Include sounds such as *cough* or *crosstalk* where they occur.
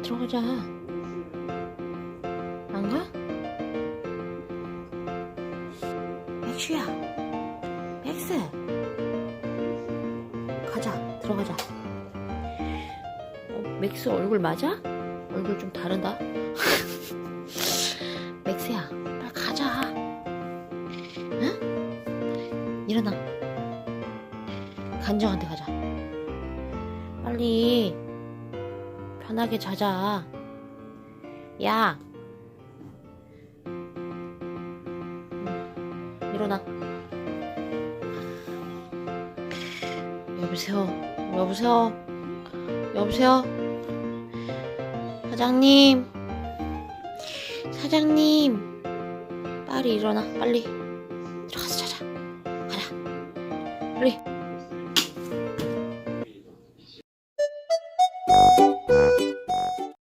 들어가자. 안 가? 맥슈야. 맥스. 가자. 들어가자. 어, 맥스 얼굴 맞아? 얼굴 좀 다르다. *laughs* 맥스야. 빨리 가자. 응? 일어나. 간정한테 가자. 빨리. 편하게 자자. 야. 음, 일어나. 여보세요. 여보세요. 여보세요. 사장님. 사장님. 빨리 일어나. 빨리. 들어가서 자자. 가자. 빨리.